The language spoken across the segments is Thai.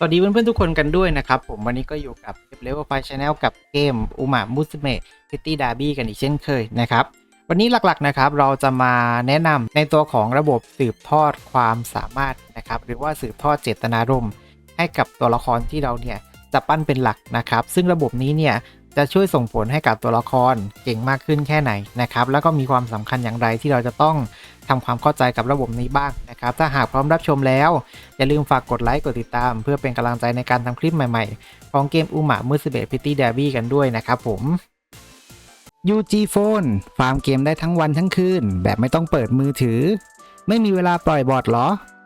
สวัสดีเพื่อนๆทุกคนกันด้วยนะครับ ผมวันนี้ก็อยู่กับเลเวลไฟชาแนลกับเกมอุมามุสเมะซิตี้ดาร์บี้กันอีกเช่นเคยนะครับ วันนี้หลักๆนะครับเราจะมาแนะนำในตัวของระบบสืบทอดความสามารถนะครับ หรือว่าสืบทอดเจตนารมณ์ให้กับตัวละครที่เราเนี่ยจะปั้นเป็นหลักนะครับ ซึ่งระบบนี้เนี่ย จะช่วยส่งผลให้กับตัวละครเก่งมากขึ้นแค่ไหนนะครับ แล้วก็มีความสำคัญอย่างไรที่เราจะต้องทำความเข้าใจกับระบบนี้บ้างนะครับ ถ้าหากพร้อมรับชมแล้ว อย่าลืมฝากกดไลค์กดติดตาม เพื่อเป็นกำลังใจในการทำคลิปใหม่ๆ ของเกมอุมามือสิเบตพิตตี้เดบี้กันด้วยนะครับผม UG Phone ฟาร์มเกมได้ทั้งวันทั้งคืน แบบไม่ต้องเปิดมือถือ ไม่มีเวลาปล่อยบอทเหรอ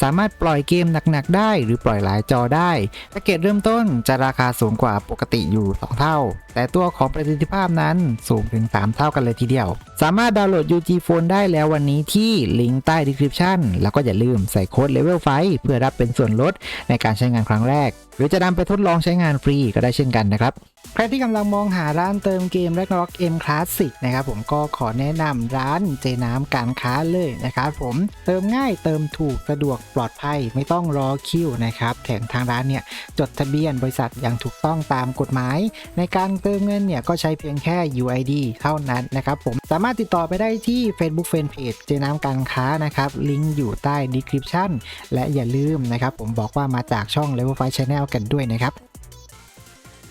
สามารถปล่อยเกมหนักๆ ได้หรือปล่อยหลายจอได้แพ็กเกจเริ่มต้นจะราคาสูงกว่าปกติอยู่ 2 เท่า แต่ตัวของประสิทธิภาพนั้นสูงถึง 3 เท่ากันเลยทีเดียว สามารถดาวน์โหลด UG Phone ได้แล้ววันนี้ที่ลิงก์ใต้ description แล้วก็อย่าลืมใส่โค้ด Level 5เพื่อรับเป็นส่วนลดในการใช้งานครั้งแรก หรือจะนำไปทดลองใช้งานฟรีก็ได้เช่นกันนะครับ ใครที่กำลังมองหาร้านเติมเกม Ragnarok M Classic นะครับผมก็ขอแนะนำร้านเจน้ำการค้าเลยนะครับผมเติมง่ายเติมถูกสะดวกปลอดภัยไม่ต้องรอคิวนะครับแถมทางร้านเนี่ยจดทะเบียนบริษัทอย่างถูกต้องตามกฎหมาย ในการเติมเงินเนี่ยก็ใช้เพียงแค่ UID เท่านั้นนะครับผมสามารถติดต่อไปได้ที่ Facebook Fanpage เจน้ำการค้านะครับลิงก์อยู่ใต้ description และอย่าลืมนะครับผมบอกว่ามาจากช่อง Level 5 Channel กันด้วยนะครับ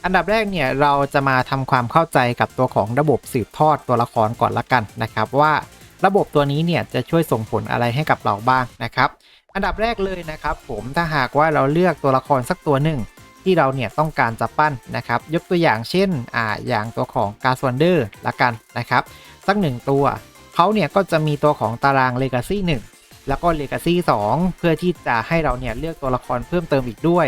อันดับแรกเนี่ยเราจะมาทำความเข้าใจกับตัวของระบบสืบทอดตัวละครก่อนละกันนะครับว่าระบบตัวนี้เนี่ยจะช่วยส่งผลอะไรให้กับเราบ้างนะครับ อันดับแรกเลยนะครับผมถ้าหากว่าเราเลือกตัวละครสักตัวหนึ่งที่เราเนี่ยต้องการจะปั้นนะครับ ยกตัวอย่างเช่นอ่าอย่างตัวของกาสวันเดอร์ละกันนะครับ สักหนึ่งตัวเขาเนี่ยก็จะมีตัวของตาราง Legacy 1 แล้วก็ Legacy 2 เพื่อที่จะให้เราเนี่ยเลือกตัวละครเพิ่มเติมอีกด้วย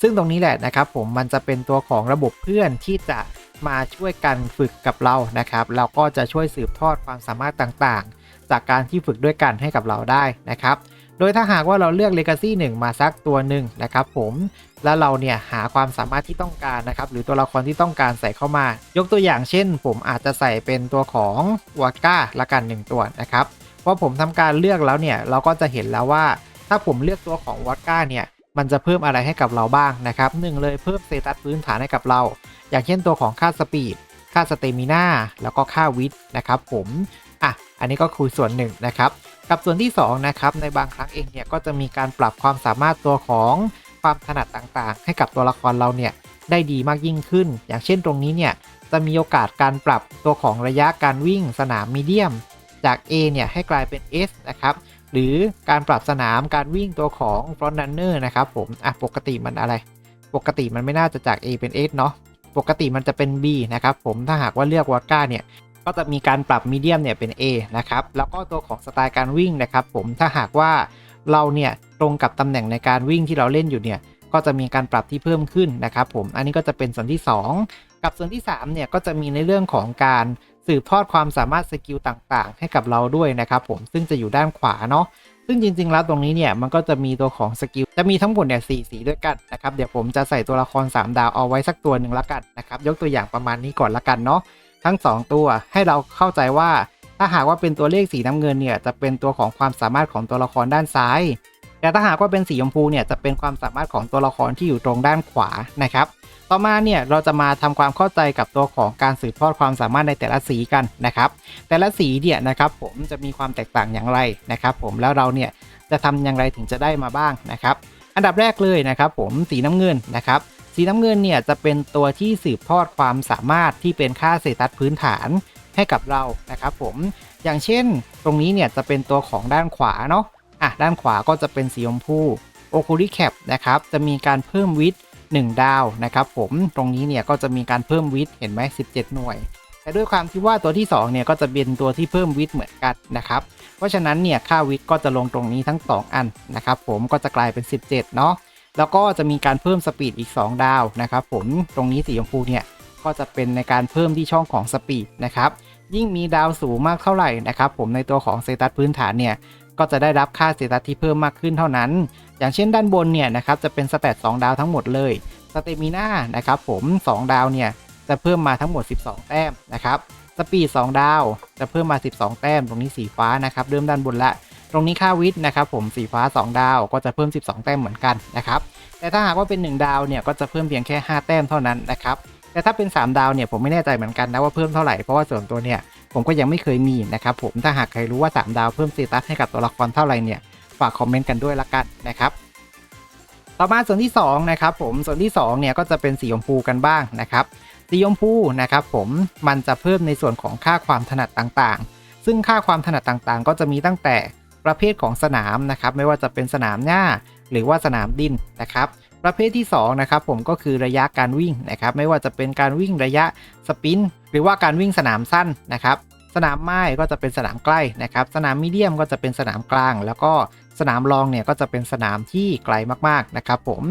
ซึ่งตรงนี้แหละนะครับผมมันจะเป็นตัวของระบบเพื่อนที่จะมาช่วยกันฝึกกับเรานะครับ เราก็จะช่วยสืบทอดความสามารถต่างๆ จากการที่ฝึกด้วยกันให้กับเราได้นะครับ โดยถ้าหากว่าเราเลือก Legacy 1 มาสักตัวหนึ่งนะครับผมแล้วเราเนี่ยหาความสามารถที่ต้องการนะครับ หรือตัวละครที่ต้องการใส่เข้ามา ยกตัวอย่างเช่น ผมอาจจะใส่เป็นตัวของวอดก้าละกันหนึ่งตัวนะครับพอผมทำการเลือกแล้วเนี่ยเราก็จะเห็นแล้วว่า ถ้าผมเลือกตัวของวอดก้าเนี่ย มันจะเพิ่มอะไรให้กับเราบ้างนะครับหนึ่งเลยเพิ่มเตตัสพื้นฐานให้กับเรา อย่างเช่นตัวของค่าสปีด ค่าสเตมิน่าแล้วก็ค่าวิทนะครับผมอะอันนี้ก็คือส่วนหนึ่งนะครับกับส่วนที่2นะครับในบางครั้งเองเนี่ยก็จะมีการปรับความสามารถตัวของความถนัดต่างๆ ให้กับตัวละครเราเนี่ยได้ดีมากยิ่งขึ้น อย่างเช่นตรงนี้เนี่ยจะมีโอกาสการปรับตัวของระยะการวิ่งสนามมีเดียม จาก A เนี่ยให้กลายเป็น S นะครับ หรือการปรับสนามการวิ่งตัวของ front runner นะครับผมอะปกติมันอะไร ปกติมันไม่น่าจะจาก A เป็น S เนาะปกติมันจะเป็น B นะครับผมถ้าหากว่าเลือกวอดก้าเนี่ยก็จะมีการปรับมีเดียมเนี่ยเป็น A นะครับแล้วก็ตัวของสไตล์การวิ่งนะครับผมถ้าหากว่าเราเนี่ยตรงกับตำแหน่งในการวิ่งที่เราเล่นอยู่เนี่ยก็จะมีการปรับที่เพิ่มขึ้นนะครับผมอันนี้ก็จะเป็นส่วนที่ 2 กับส่วนที่3เนี่ยก็จะมีในเรื่องของการ สืบทอดความสามารถสกิลต่างๆ ให้กับเราด้วยนะครับผมซึ่งจะอยู่ด้านขวาเนาะซึ่งจริง ๆ แล้วตรงนี้เนี่ยมันก็จะมีตัวของสกิลจะมีทั้งหมดเนี่ยสสีด้วยกันนะครับเดี๋ยวผมจะใส่ตัวละคร 3 ดาวเอาไว้สักตัวหนึ่งละกันนะครับยกตัวอย่างประมาณนี้ก่อนละกันเนาะทั้ง 2 ตัวให้เราเข้าใจว่าถ้าหากว่าเป็นตัวเลขสีน้ำเงินเนี่ยจะเป็นตัวของความสามารถของตัวละครด้านซ้าย แต่ถ้าหากว่าเป็นสีชมพูเนี่ยจะเป็นความสามารถของตัวละครที่อยู่ตรงด้านขวานะครับ ต่อมาเนี่ยเราจะมาทำความเข้าใจกับตัวของการสืบทอดความสามารถในแต่ละสีกันนะครับ แต่ละสีเนี่ยนะครับผมจะมีความแตกต่างอย่างไรนะครับ ผมแล้วเราเนี่ยจะทำอย่างไรถึงจะได้มาบ้างนะครับ อันดับแรกเลยนะครับผมสีน้ำเงินนะครับสีน้ำเงินเนี่ยจะเป็นตัวที่สืบทอดความสามารถที่เป็นค่าเศรษฐัพื้นฐานให้กับเรานะครับ ผมอย่างเช่น ตรงนี้เนี่ยจะเป็นตัวของด้านขวาเนาะอะด้านขวาก็จะเป็นสีชมพูโอคูลิแคปนะครับจะมีการเพิ่มวิทย์ 1 ดาวนะครับผมตรงนี้เนี่ยก็จะมีการเพิ่มวิทย์เห็นไหม17 หน่วย แต่ด้วยความที่ว่าตัวที่2เนี่ยก็จะเป็นตัวที่เพิ่มวิทย์เหมือนกันนะครับเพราะฉะนั้นเนี่ยค่าวิทย์ก็จะลงตรงนี้ทั้ง 2 อันนะครับผมก็จะกลายเป็น 17 เนาะแล้วก็จะมีการเพิ่มสปีดอีก 2 ดาวนะครับผมตรงนี้สีชมพูเนี่ยก็จะเป็นในการเพิ่มที่ช่องของสปีดนะครับยิ่งมีดาวสูงมากเท่าไหร่นะครับผมในตัวของเซตัสพื้นฐานเนี่ยก็จะได้รับค่าเซตัสที่เพิ่มมากขึ้นเท่านั้น อย่างเช่นด้านบนเนี่ยนะครับจะเป็นสแตท2ดาวทั้งหมดเลยสเตมิน่านะครับผม2 ดาวเนี่ยจะเพิ่มมาทั้งหมด 12 แต้มนะครับสปีด2ดาวจะเพิ่มมา 12 แต้ม ตรงนี้สีฟ้านะครับเริ่มด้านบนละตรงนี้ค่าวิทย์นะครับผมสีฟ้า 2 ดาวก็จะเพิ่ม 12 แต้มเหมือนกันนะครับแต่ถ้าหากว่าเป็น 1 ดาวเนี่ยก็จะเพิ่มเพียงแค่ 5 แต้มเท่านั้นนะครับแต่ถ้าเป็น 3 ดาวเนี่ยผมไม่แน่ใจเหมือนกันนะว่าเพิ่มเท่าไหร่เพราะว่าส่วนตัวเนี่ยผมก็ยังไม่เคยมีนะครับผมถ้าหากใครรู้ว่า 3 ดาวเพิ่มสเตตัสให้กับตัวละครเท่าไหร่เนี่ย ฝากคอมเมนต์กันด้วยละกันนะครับต่อมาส่วนที่2นะครับผมส่วนที่2เนี่ยก็จะเป็นสีชมพูกันบ้างนะครับสีชมพูนะครับผมมันจะเพิ่มในส่วนของค่าความถนัดต่างๆ ซึ่งค่าความถนัดต่างๆ ก็จะมีตั้งแต่ประเภทของสนามนะครับไม่ว่าจะเป็นสนามหญ้าหรือว่าสนามดินนะครับประเภทที่2นะครับผมก็คือระยะการวิ่งนะครับไม่ว่าจะเป็นการวิ่งระยะสปินหรือว่าการวิ่งสนามสั้นนะครับสนามไม้ก็จะเป็นสนามใกล้นะครับสนามมีเดียมก็จะเป็นสนามกลาง แล้วก็ สนามรองเนี่ยก็จะเป็นสนามที่ไกลมากๆนะครับผม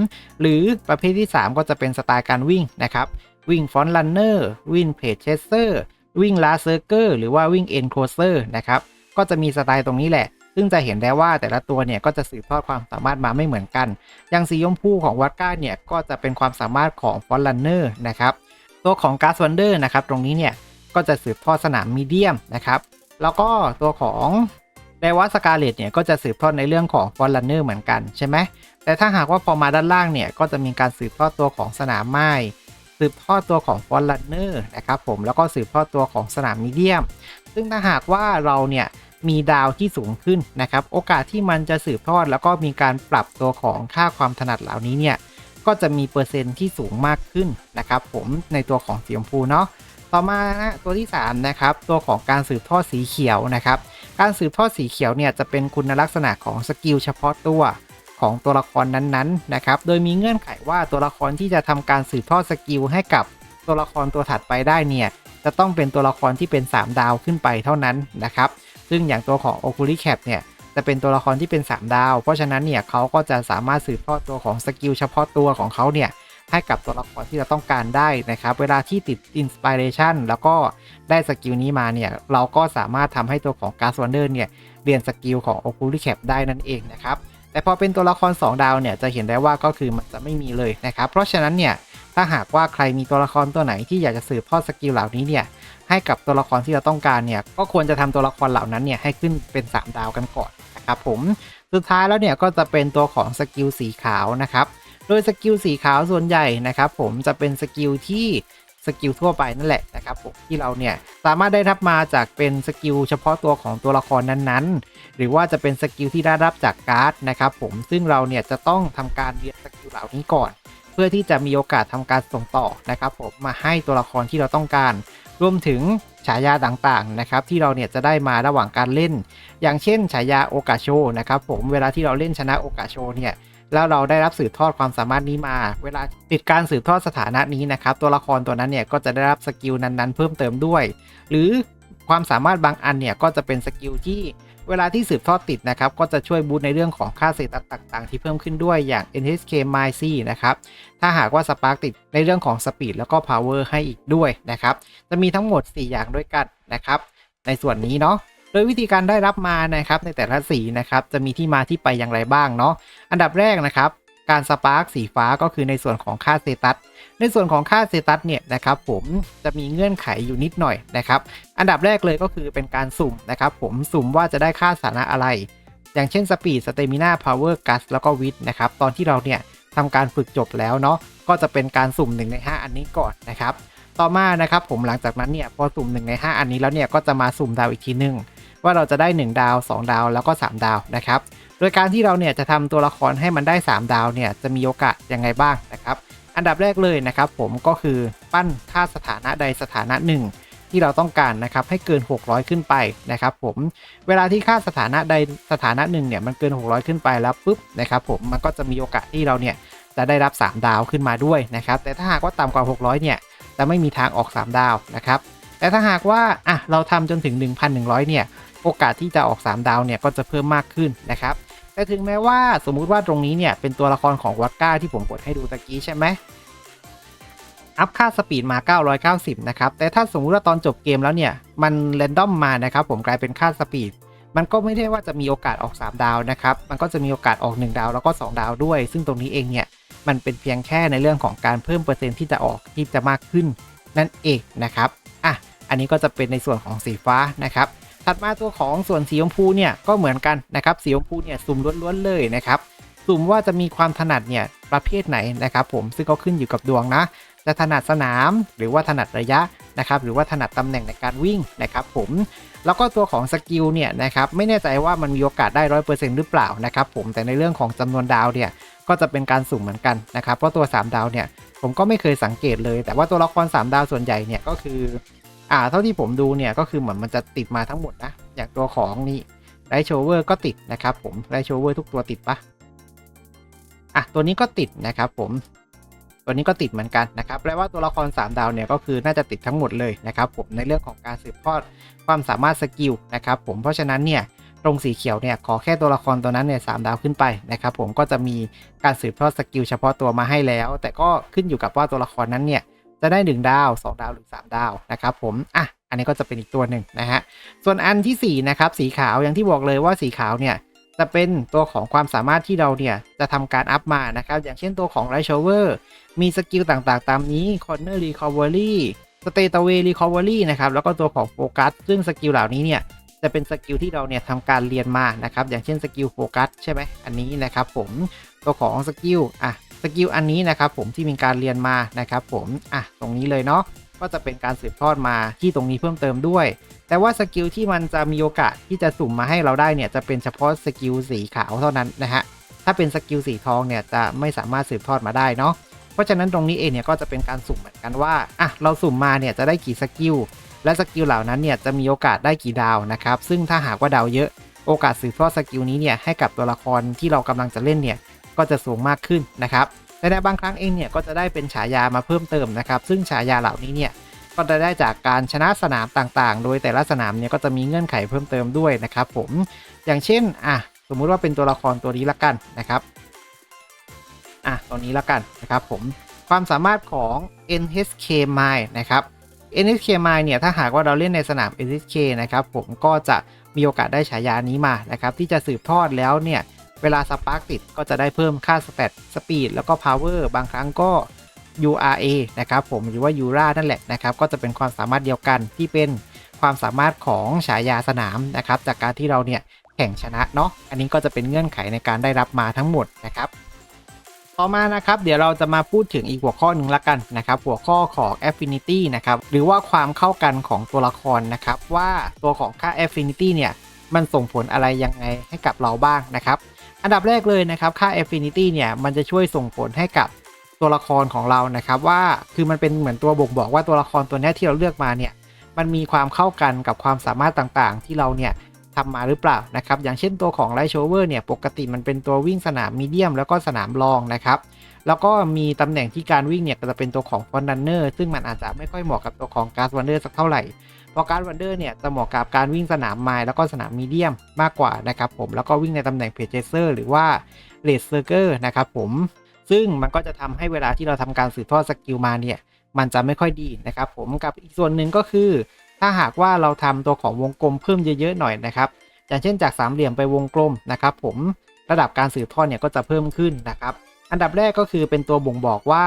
หรือประเภทที่ 3 ก็จะเป็นสไตล์การวิ่งนะครับวิ่งฟอนต์ลันเนอร์วิ่งเพจเชสเซอร์วิ่งลาเซอร์เกอร์หรือว่าวิ่งเอ็นโคเซอร์นะครับก็จะมีสไตล์ตรงนี้แหละ ซึ่งจะเห็นได้ว่าแต่ละตัวเนี่ยก็จะสืบทอดความสามารถมาไม่เหมือนกัน อย่างสีชมพูของวัดก้าเนี่ยก็จะเป็นความสามารถของฟอนลันเนอร์นะครับตัวของการ์สวันเดอร์นะครับตรงนี้เนี่ยก็จะสืบทอดสนามมีเดียมนะครับแล้วก็ตัวของ เดวัสกาเลตเนี่ยก็จะสืบทอดในเรื่องของฟอนลันเนอร์เหมือนกันใช่ไหมแต่ถ้าหากว่าพอมาด้านล่างเนี่ยก็จะมีการสืบทอดตัวของสนามไม้สืบทอดตัวของฟอนลันเนอร์นะครับผมแล้วก็สืบทอดตัวของสนามมีเดียม ซึ่งถ้าหากว่าเราเนี่ยมีดาวที่สูงขึ้นนะครับ โอกาสที่มันจะสืบทอดแล้วก็มีการปรับตัวของค่าความถนัดเหล่านี้เนี่ยก็จะมีเปอร์เซ็นต์ที่สูงมากขึ้นนะครับผมในตัวของสีชมพูเนาะต่อมานะตัวที่ 3 นะครับ ตัวของการสืบทอดสีเขียวนะครับ การสืบทอดสีเขียวเนี่ยจะเป็นคุณลักษณะของสกิลเฉพาะตัวของตัวละครนั้นๆนะครับ โดยมีเงื่อนไขว่าตัวละครที่จะทำการสืบทอดสกิลให้กับตัวละครตัวถัดไปได้เนี่ย จะต้องเป็นตัวละครที่เป็น 3 ดาวขึ้นไปเท่านั้นนะครับ ซึ่งอย่างตัวของ o c u l i Cap เนี่ย จะเป็นตัวละครที่เป็น 3 ดาว เพราะฉะนั้นเนี่ยเขาก็จะสามารถสืบทอดตัวของสกิลเฉพาะตัวของเขาเนี่ย ให้กับตัวละครที่เราต้องการได้นะครับ เวลาที่ติด Inspiration แล้วก็ได้สกิลนี้มาเนี่ย เราก็สามารถทำให้ตัวของ g a s w a n d e r เนี่ยเรียนสกิลของ o c u l i Cap ได้นั่นเองนะครับ แต่พอเป็นตัวละคร 2 ดาวเนี่ยจะเห็นได้ว่าก็คือมันจะไม่มีเลยนะครับ เพราะฉะนั้นเนี่ยถ้าหากว่าใครมีตัวละครตัวไหนที่อยากจะสืบทอดสกิลเหล่านี้เนี่ยให้กับตัวละครที่เราต้องการเนี่ยก็ควรจะทำตัวละครเหล่านั้นเนี่ยให้ขึ้นเป็น 3 ดาวกันก่อนนะครับผมสุดท้ายแล้วเนี่ยก็จะเป็นตัวของสกิลสีขาวนะครับ โดยสกิลสีขาวส่วนใหญ่นะครับผมจะเป็นสกิลที่สกิลทั่วไปนั่นแหละนะครับผมที่เราเนี่ยสามารถได้รับมาจากเป็นสกิลเฉพาะตัวของตัวละครนั้นๆ หรือว่าจะเป็นสกิลที่ได้รับจากการ์ดนะครับผมซึ่งเราเนี่ยจะต้องทำการเรียนสกิลเหล่านี้ก่อน เพื่อที่จะมีโอกาสทำการส่งต่อนะครับผมมาให้ตัวละครที่เราต้องการ รวมถึงฉายาต่างๆนะครับที่เราเนี่ยจะได้มาระหว่างการเล่น อย่างเช่นฉายาโอกาโชนะครับผมเวลาที่เราเล่นชนะโอกาโชเนี่ย แล้วเราได้รับสืบทอดความสามารถนี้มา เวลาติดการสืบทอดสถานะนี้นะครับ ตัวละครตัวนั้นเนี่ยก็จะได้รับสกิลนั้นๆ เพิ่มเติมด้วย หรือความสามารถบางอันเนี่ยก็จะเป็นสกิลที่เวลาที่สืบทอดติดนะครับ ก็จะช่วยบูตในเรื่องของค่าเศษต่างๆ ที่เพิ่มขึ้นด้วยอย่าง NHK m i c นะครับ ถ้าหากว่าสปาร์กติดในเรื่องของสปีดแล้วก็ power ให้อีกด้วยนะครับ จะมีทั้งหมด 4 อย่างด้วยกันนะครับ ในส่วนนี้เนาะ โดยวิธีการได้รับมานะครับในแต่ละสีนะครับจะมีที่มาที่ไปอย่างไรบ้างเนาะอันดับแรกนะครับการสปาร์กสีฟ้าก็คือในส่วนของค่าเซตัส ในส่วนของค่าเซตัสเนี่ยนะครับผมจะมีเงื่อนไขอยู่นิดหน่อยนะครับอันดับแรกเลยก็คือเป็นการสุ่มนะครับผมสุ่มว่าจะได้ค่าสานะอะไร อย่างเช่นสปีดสเตมิน่าพาวเวอร์กัสแล้วก็วิทนะครับตอนที่เราเนี่ยทำการฝึกจบแล้วเนาะก็จะเป็นการสุ่ม1ใน 5 อันนี้ก่อนนะครับต่อมานะครับผมหลังจากนั้นเนี่ยพอสุ่ม1ใน 5 อันนี้แล้วเนี่ยก็จะมาสุ่มดาวอีกทีหนึ่ง ว่าเราจะได้ 1 ดาว 2 ดาวแล้วก็ 3 ดาวนะครับ โดยการที่เราเนี่ยจะทำตัวละครให้มันได้ 3 ดาวเนี่ยจะมีโอกาสยังไงบ้างนะครับ อันดับแรกเลยนะครับผมก็คือปั้นค่าสถานะใดสถานะหนึ่งที่เราต้องการนะครับให้เกิน 600 ขึ้นไปนะครับผมเวลาที่ค่าสถานะใดสถานะหนึ่งเนี่ยมันเกิน 600 ขึ้นไปแล้วปุ๊บนะครับผมมันก็จะมีโอกาสที่เราเนี่ยจะได้รับ 3 ดาวขึ้นมาด้วยนะครับแต่ถ้าหากว่าต่ำกว่า 600 เนี่ยจะไม่มีทางออก 3 ดาวนะครับแต่ถ้าหากว่าอะเราทำจนถึง 1,100 เนี่ย โอกาสที่จะออก 3 ดาวเนี่ยก็จะเพิ่มมากขึ้นนะครับแต่ถึงแม้ว่าสมมุติว่าตรงนี้เนี่ยเป็นตัวละครของวัดก้าที่ผมกดให้ดูตะกี้ใช่ไหมอัพค่าสปีดมา 990 นะครับ แต่ถ้าสมมุติว่าตอนจบเกมแล้วเนี่ย มันแรนดอมมานะครับ ผมกลายเป็นค่าสปีด มันก็ไม่ได้ว่าจะมีโอกาสออก 3 ดาวนะครับ มันก็จะมีโอกาสออก 1 ดาวแล้วก็ 2 ดาวด้วย ซึ่งตรงนี้เองเนี่ย มันเป็นเพียงแค่ในเรื่องของการเพิ่มเปอร์เซ็นต์ที่จะออกที่จะมากขึ้น นั่นเองนะครับ อะ อันนี้ก็จะเป็นในส่วนของสีฟ้านะครับ ถัดมาตัวของส่วนสีชมพูเนี่ยก็เหมือนกันนะครับสีชมพูเนี่ยสุ่มล้วนๆเลยนะครับสุ่มว่าจะมีความถนัดเนี่ยประเภทไหนนะครับผมซึ่งก็ขึ้นอยู่กับดวงนะจะถนัดสนามหรือว่าถนัดระยะนะครับหรือว่าถนัดตำแหน่งในการวิ่งนะครับผมแล้วก็ตัวของสกิลเนี่ยนะครับไม่แน่ใจว่ามันมีโอกาสได้ร้อยเปอร์เซ็นต์หรือเปล่านะครับผมแต่ในเรื่องของจำนวนดาวเนี่ยก็จะเป็นการสุ่มเหมือนกันนะครับเพราะตัว 3 ดาวเนี่ยผมก็ไม่เคยสังเกตเลย แต่ว่าตัวละคร 3 ดาวส่วนใหญ่เนี่ยก็คือ อ่า เท่าที่ผมดูเนี่ยก็คือเหมือนมันจะติดมาทั้งหมดนะ อย่างตัวของนี่ไรโชเวอร์ก็ติดนะครับผมไรโชเวอร์ทุกตัวติดปะอะตัวนี้ก็ติดนะครับผม ตัวนี้ก็ติดเหมือนกันนะครับแปลว่าตัวละคร 3 ดาวเนี่ยก็คือน่าจะติดทั้งหมดเลยนะครับผมในเรื่องของการสืบทอดความสามารถสกิลนะครับผมเพราะฉะนั้นเนี่ยตรงสีเขียวเนี่ยขอแค่ตัวละครตัวนั้นเนี่ยสดาวขึ้นไปนะครับผมก็จะมีการสืบทอดสกิลเฉพาะตัวมาให้แล้ว แต่ก็ขึ้นอยู่กับว่าตัวละครนั้นเนี่ย จะได้ 1 ดาว 2 ดาวหรือ 3 ดาวนะครับผมอะอันนี้ก็จะเป็นอีกตัวหนึ่งนะฮะส่วนอันทีสี่4นะครับสีขาวอย่างที่บอกเลยว่าสีขาวเนี่ยจะเป็นตัวของความสามารถที่เราเนี่ยจะทำการอัพมานะครับอย่างเช่นตัวของไรชเวอร์มีสกิลต่างๆ ตามนี้ Corner Recovery State Away Recovery นะครับแล้วก็ตัวของโฟกัสซึ่งสกิลเหล่านี้เนี่ยจะเป็นสกิลที่เราเนี่ยทำการเรียนมานะครับอย่างเช่นสกิลโฟกัสใช่ไหมอันนี้นะครับผมตัวของสกิลอะ สกิลอันนี้นะครับผมที่มีการเรียนมานะครับผมอะตรงนี้เลยเนาะก็จะเป็นการสืบทอดมาที่ตรงนี้เพิ่มเติมด้วย แต่ว่าสกิลที่มันจะมีโอกาสที่จะสุ่มมาให้เราได้เนี่ยจะเป็นเฉพาะสกิลสีขาวเท่านั้นนะฮะถ้าเป็นสกิลสีทองเนี่ยจะไม่สามารถสืบทอดมาได้เนาะเพราะฉะนั้นตรงนี้เองเนี่ยก็จะเป็นการสุ่มเหมือนกันว่าอะเราสุ่มมาเนี่ยจะได้กี่สกิลและสกิลเหล่านั้นเนี่ยจะมีโอกาสได้กี่ดาวนะครับซึ่งถ้าหากว่าดาวเยอะโอกาสสืบทอดสกิลนี้เนี่ยให้กับตัวละครที่เรากำลังจะเล่นเนี่ย ก็จะสูงมากขึ้นนะครับแต่ในบางครั้งเองเนี่ยก็จะได้เป็นฉายามาเพิ่มเติมนะครับซึ่งฉายาเหล่านี้เนี่ยก็จะได้จากการชนะสนามต่างๆ โดยแต่ละสนามเนี่ยก็จะมีเงื่อนไขเพิ่มเติมด้วยนะครับผมอย่างเช่นอะสมมุติว่าเป็นตัวละครตัวนี้ละกันนะครับอะตัวนี้ละกันนะครับผมความสามารถของ NHK Mine นะครับ NHK Mine เนี่ยถ้าหากว่าเราเล่นในสนาม NHK นะครับผมก็จะมีโอกาสได้ฉายานี้มานะครับที่จะสืบทอดแล้วเนี่ย เวลาสปาร์กติดก็จะได้เพิ่มค่าสเตตสปีดแล้วก็ power บางครั้งก็ URA นะครับผมหรือว่า URA นั่นแหละนะครับ ก็จะเป็นความสามารถเดียวกันที่เป็นความสามารถของฉายาสนามนะครับ จากการที่เราเนี่ยแข่งชนะเนาะอันนี้ก็จะเป็นเงื่อนไขในการได้รับมาทั้งหมดนะครับต่อมานะครับเดี๋ยวเราจะมาพูดถึงอีกหัวข้อหนึ่งละกันนะครับ หัวข้อของ affinity นะครับหรือว่าความเข้ากันของตัวละครนะครับ ว่าตัวของค่า affinity เนี่ยมันส่งผลอะไรยังไงให้กับเราบ้างนะครับ อันดับแรกเลยนะครับค่า affinity เนี่ยมันจะช่วยส่งผลให้กับตัวละครของเรานะครับว่าคือมันเป็นเหมือนตัวบ่งบอกว่าตัวละครตัวนี้ที่เราเลือกมาเนี่ยมันมีความเข้ากันกับความสามารถต่างๆ ที่เราเนี่ยทำมาหรือเปล่านะครับอย่างเช่นตัวของไลท์โชเวอร์เนี่ยปกติมันเป็นตัววิ่งสนามมีเดียมแล้วก็สนามรองนะครับแล้วก็มีตำแหน่งที่การวิ่งเนี่ยจะเป็นตัวของฟอนดันเนอร์ซึ่งมันอาจจะไม่ค่อยเหมาะกับตัวของการ์ดวันเดอร์สักเท่าไหร่ พราะการวันเดอร์เนี่ยจะเหมาะกับการวิ่งสนามไมล์แล้วก็สนามมีเดียมมากกว่านะครับผมแล้วก็วิ่งในตำแหน่งเพจเจเซอร์หรือว่าเลสเซอร์เกอร์นะครับผมซึ่งมันก็จะทำให้เวลาที่เราทำการสืบทอดสกิลมาเนี่ยมันจะไม่ค่อยดีนะครับผมกับอีกส่วนหนึ่งก็คือ ถ้าหากว่าเราทำตัวของวงกลมเพิ่มเยอะๆหน่อยนะครับอย่างเช่นจากสามเหลี่ยมไปวงกลมนะครับผมระดับการสืบทอดเนี่ยก็จะเพิ่มขึ้นนะครับอันดับแรกก็คือเป็นตัวบ่งบอกว่า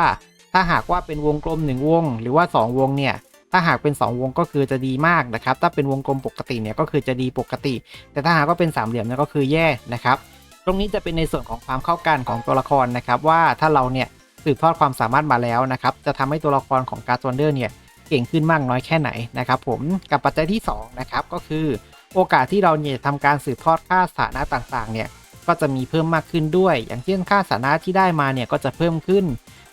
ถ้าหากว่าเป็นวงกลม 1 วง หรือว่า 2 วงเนี่ย ถ้าหากเป็น 2 วงก็คือจะดีมากนะครับ ถ้าเป็นวงกลมปกติเนี่ยก็คือจะดีปกติ แต่ถ้าหากว่าเป็นสามเหลี่ยมเนี่ยก็คือแย่นะครับ ตรงนี้จะเป็นในส่วนของความเข้ากันของตัวละครนะครับ ว่าถ้าเราเนี่ยสืบทอดความสามารถมาแล้วนะครับ จะทำให้ตัวละครของการ์ดวันเดอร์เนี่ยเก่งขึ้นมากน้อยแค่ไหนนะครับ ผมกับปัจจัยที่2นะครับก็คือ โอกาสที่เราเนี่ยทำการสืบทอดค่าสถานะต่างๆเนี่ยก็จะมีเพิ่มมากขึ้นด้วย อย่างเช่นค่าสถานะที่ได้มาเนี่ยก็จะเพิ่มขึ้น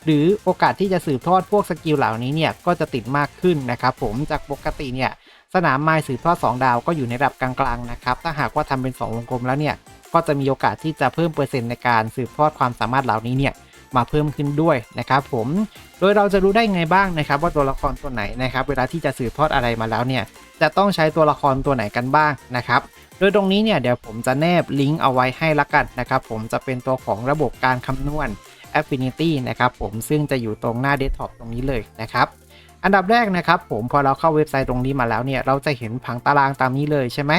หรือโอกาสที่จะสืบทอดพวกสกิลเหล่านี้เนี่ยก็จะติดมากขึ้นนะครับผมจากปกติเนี่ยสนามไม้สืบทอด 2 ดาวก็อยู่ในระดับกลางๆนะครับถ้าหากว่าทำเป็น 2 วงกลมแล้วเนี่ยก็จะมีโอกาสที่จะเพิ่มเปอร์เซ็นต์ในการสืบทอดความสามารถเหล่านี้เนี่ยมาเพิ่มขึ้นด้วยนะครับผม โดยเราจะรู้ได้ไงบ้างนะครับว่าตัวละครตัวไหนนะครับเวลาที่จะสืบทอดอะไรมาแล้วเนี่ยจะต้องใช้ตัวละครตัวไหนกันบ้างนะครับโดยตรงนี้เนี่ยเดี๋ยวผมจะแนบลิงก์เอาไว้ให้ละกันนะครับผมจะเป็นตัวของระบบการคำนวณ Affinity นะครับผมซึ่งจะอยู่ตรงหน้าเดสก์ท็อปตรงนี้เลยนะครับอันดับแรกนะครับผมพอเราเข้าเว็บไซต์ตรงนี้มาแล้วเนี่ยเราจะเห็นผังตารางตามนี้เลยใช่ไหม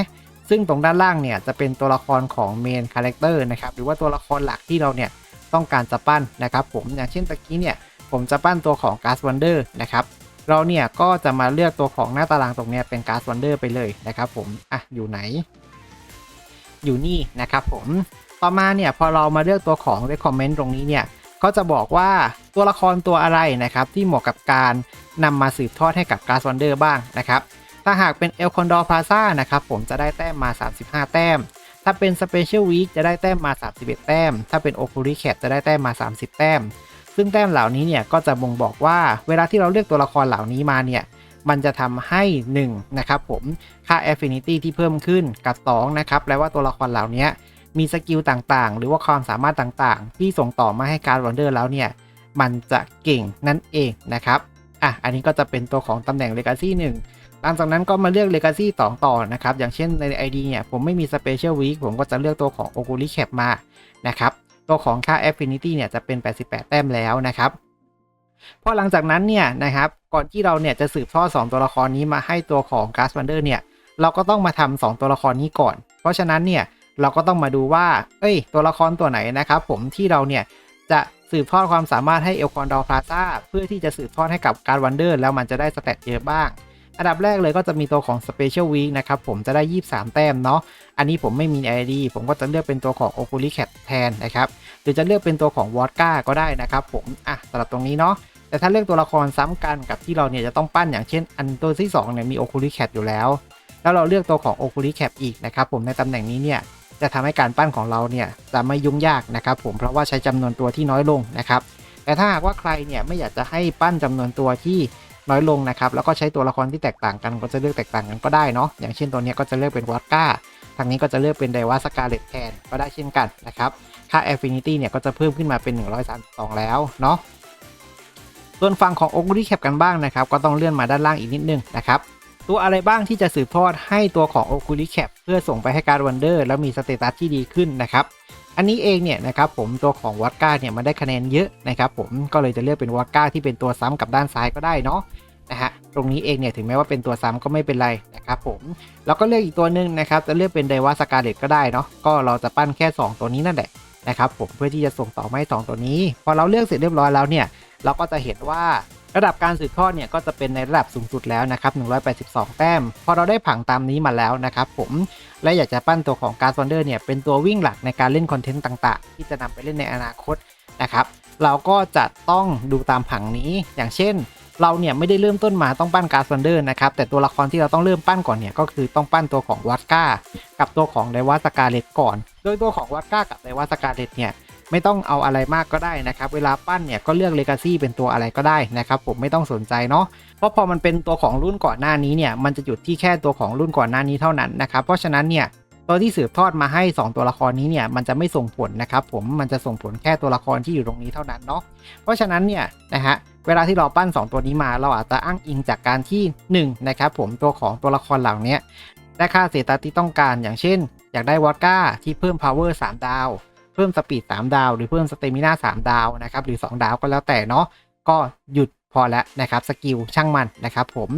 ซึ่งตรงด้านล่างเนี่ยจะเป็นตัวละครของเมนคาแรคเตอร์นะครับหรือว่าตัวละครหลักที่เราเนี่ยต้องการจะปั้นนะครับผมอย่างเช่นตะกี้เนี่ยผมจะปั้นตัวของ g a s Wonder นะครับเราเนี่ยก็จะมาเลือกตัวของหน้าตารางตรงนี้เป็น g a s Wonder ไปเลยนะครับผมอะอยู่ไหน อยู่นี่นะครับผมต่อมาเนี่ยพอเรามาเลือกตัวของ recommend ตรงนี้เนี่ย ก็จะบอกว่าตัวละครตัวอะไรนะครับที่เหมาะกับการนำมาสืบทอดให้กับ g a s Wonder บ้างนะครับถ้าหากเป็น El Condor Plaza นะครับผมจะได้แต้มมา 35 แต้ม ถ้าเป็น Special Week จะได้แต้มมา 31 แต้ม ถ้าเป็น o c u l i Cat จะได้แต้มมา 30 แต้ม ซึ่งแต้มเหล่านี้เนี่ยก็จะบ่งบอกว่าเวลาที่เราเลือกตัวละครเหล่านี้มาเนี่ยมันจะทำให้1นะครับผมค่า Affinity ที่เพิ่มขึ้นกับ2นะครับแปลว่าตัวละครเหล่านี้ มีสกิลต่างๆ หรือว่าความสามารถต่างๆ ที่ส่งต่อมาให้การวันเดอร์แล้วเนี่ย มันจะเก่งนั่นเองนะครับ อะ อันนี้ก็จะเป็นตัวของตำแหน่ง Legacy 1หลังจากนั้นก็มาเลือก Legacy ต่อต่อนะครับ อย่างเช่นใน ID เนี่ยผมไม่มี Special Week ผมก็จะเลือกตัวของ o c u l i Cap มานะครับ ตัวของค่า Affinity เนี่ยจะเป็น 88 แต้มแล้วนะครับพอหลังจากนั้นเนี่ยนะครับก่อนที่เราเนี่ยจะสืบทอด2ตัวละครนี้มาให้ตัวของ g a s Wonder เนี่ยเราก็ต้องมาทำ2ตัวละครนี้ก่อน เพราะฉะนั้นเนี่ย เราก็ต้องมาดูว่า เอ้ย ตัวละครตัวไหนนะครับผมที่เราเนี่ยจะสืบทอดความสามารถให้เอลคอนดอร์พลาซ่าเพื่อที่จะสืบทอดให้กับการวันเดอร์แล้วมันจะได้สเตตเยอะบ้าง อันดับแรกเลยก็จะมีตัวของ Special Week นะครับผมจะได้ 23 แต้มเนาะ อันนี้ผมไม่มี ID ผมก็จะเลือกเป็นตัวของ o c u l i Cat แทนนะครับ หรือจะเลือกเป็นตัวของ w o d k a ก็ได้นะครับผม อะสำหรับตรงนี้เนาะ แต่ถ้าเลือกตัวละครซ้ำกันกับที่เราเนี่ยจะต้องปั้นอย่างเช่น อันตัวที่2เนี่ยมี o c u l i Cat อยู่แล้ว แล้วเราเลือกตัวของ o c u l i Cat อีกนะครับผมในตำแหน่งนี้เนี่ย จะทำให้การปั้นของเราเนี่ยจะไม่ยุ่งยากนะครับผมเพราะว่าใช้จำนวนตัวที่น้อยลงนะครับแต่ถ้าหากว่าใครเนี่ยไม่อยากจะให้ปั้นจำนวนตัวที่น้อยลงนะครับแล้วก็ใช้ตัวละครที่แตกต่างกันก็จะเลือกแตกต่างกันก็ได้เนาะอย่างเช่นตัวนี้ก็จะเลือกเป็นวอดก้าทางนี้ก็จะเลือกเป็นไดวาสกาเลตแทนก็ได้เช่นกันนะครับค่า Affinity เนี่ยก็จะเพิ่มขึ้นมาเป็น 132 แล้วเนาะส่วนฝั่งของ o g u r i Cap กันบ้างนะครับ ก็ต้องเลื่อนมาด้านล่างอีกนิดนึงนะครับ ตัวอะไรบ้างที่จะสืบทอดให้ตัวของ o g u r i Cap เพื่อส่งไปให้การวันเดอร์แล้วมีสเตตัสที่ดีขึ้นนะครับ อันนี้เองเนี่ยนะครับผมตัวของวอดก้าเนี่ยมันได้คะแนนเยอะนะครับผมก็เลยจะเลือกเป็นวอดก้าที่เป็นตัวซ้ำกับด้านซ้ายก็ได้เนาะนะฮะตรงนี้เองเนี่ยถึงแม้ว่าเป็นตัวซ้ำก็ไม่เป็นไรนะครับผมแล้วก็เลือกอีกตัวหนึ่งนะครับจะเลือกเป็นไดวาสกาเลตก็ได้เนาะก็เราจะปั้นแค่ 2 ตัวนี้นั่นแหละนะครับผมเพื่อที่จะส่งต่อไมาให้สองตัวนี้ พอเราเลือกเสร็จเรียบร้อยแล้วเนี่ยเราก็จะเห็นว่า ระดับการสืบทอดเนี่ยก็จะเป็นในระดับสูงสุดแล้วนะครับ182 แต้ม พอเราได้ผังตามนี้มาแล้วนะครับผมและอยากจะปั้นตัวของการ์ดวอนเดอร์เนี่ยเป็นตัววิ่งหลักในการเล่นคอนเทนต์ต่าง ๆ ที่จะนำไปเล่นในอนาคตนะครับเราก็จะต้องดูตามผังนี้อย่างเช่น เราเนี่ยไม่ได้เริ่มต้นมาต้องปั้นการ์ดวอนเดอร์นะครับแต่ตัวละครที่เราต้องเริ่มปั้นก่อนเนี่ยก็คือต้องปั้นตัวของวัตก้ากับตัวของไดวาสกาเลตก่อน โดยตัวของวัตก้ากับไดวาสกาเลตเนี่ย ไม่ต้องเอาอะไรมากก็ได้นะครับ เวลาปั้นเนี่ยก็เลือกเลกาซี่เป็นตัวอะไรก็ได้นะครับ ผมไม่ต้องสนใจเนาะเพราะพอมันเป็นตัวของรุ่นก่อนหน้านี้เนี่ยมันจะหยุดที่แค่ตัวของรุ่นก่อนหน้านี้เท่านั้นนะครับ เพราะฉะนั้นเนี่ยตัวที่สืบทอดมาให้ 2 ตัวละครนี้เนี่ยมันจะไม่ส่งผลนะครับ ผมมันจะส่งผลแค่ตัวละครที่อยู่ตรงนี้เท่านั้นเนาะเพราะฉะนั้นเนี่ยนะฮะเวลาที่เราปั้น 2 ตัวนี้มาเราอาจจะอ้างอิงจากการที่1นะครับผมตัวของตัวละครเหล่านี้ได้ค่าเศรษฐที่ต้องการอย่างเช่น อยากได้วอดก้าที่เพิ่ม power 3 ดาว เพิ่มสปีด3ดาว หรือเพิ่มสเตมิน่า3ดาวนะครับหรือ 2 ดาวก็แล้วแต่เนาะก็หยุดพอแล้วนะครับสกิลช่างมันนะครับผม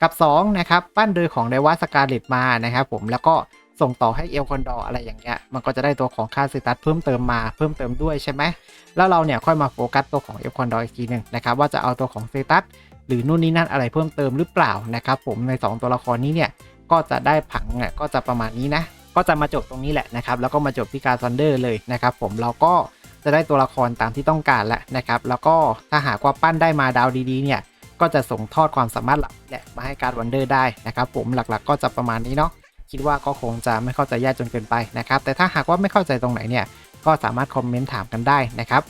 กับ2นะครับปั้นโดยของไดวาสกาเลตมานะครับผมแล้วก็ส่งต่อให้เอลคอนดอร์อะไรอย่างเงี้ยมันก็จะได้ตัวของค่าสเตัสเพิ่มเติมมาเพิ่มเติมด้วยใช่ไหมแล้วเราเนี่ยค่อยมาโฟกัสตัวของเอลคอนดอร์อีกทีหนึ่งนะครับว่าจะเอาตัวของสเตัสหรือนู่นนี่นั่นอะไรเพิ่มเติมหรือเปล่านะครับผมใน 2 ตัวละครนี้เนี่ยก็จะได้ผังเนี่ยก็จะประมาณนี้นะ ก็จะมาจบตรงนี้แหละนะครับ แล้วก็มาจบที่การซันเดอร์เลยนะครับ ผมเราก็จะได้ตัวละครตามที่ต้องการแล้วนะครับ แล้วก็ถ้าหากว่าปั้นได้มาดาวดีๆ เนี่ยก็จะส่งทอดความสามารถหลักแหละมาให้การวันเดอร์ได้นะครับ ผมหลักๆก็จะประมาณนี้เนาะคิดว่าก็คงจะไม่เข้าใจยากจนเกินไปนะครับ แต่ถ้าหากว่าไม่เข้าใจตรงไหนเนี่ย ก็สามารถคอมเมนต์ถามกันได้นะครับ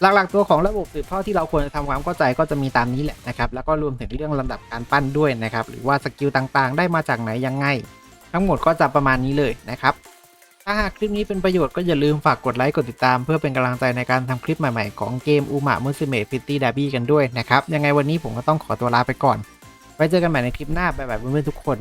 หลักๆตัวของระบบสืบทอดที่เราควรจะทำความเข้าใจก็จะมีตามนี้แหละนะครับ แล้วก็รวมถึงเรื่องลำดับการปั้นด้วยนะครับ หรือว่าสกิลต่างๆ ได้มาจากไหนยังไง ทั้งหมดก็จะประมาณนี้เลยนะครับ ถ้าหากคลิปนี้เป็นประโยชน์ก็อย่าลืมฝากกดไลค์กดติดตาม เพื่อเป็นกำลังใจในการทำคลิปใหม่ๆของเกมอูมามุสเมพิตตี้ดาบี้กันด้วยนะครับ ยังไงวันนี้ผมก็ต้องขอตัวลาไปก่อนไปไว้เจอกันใหม่ในคลิปหน้าบ๊ายบายเพื่อนๆทุกคน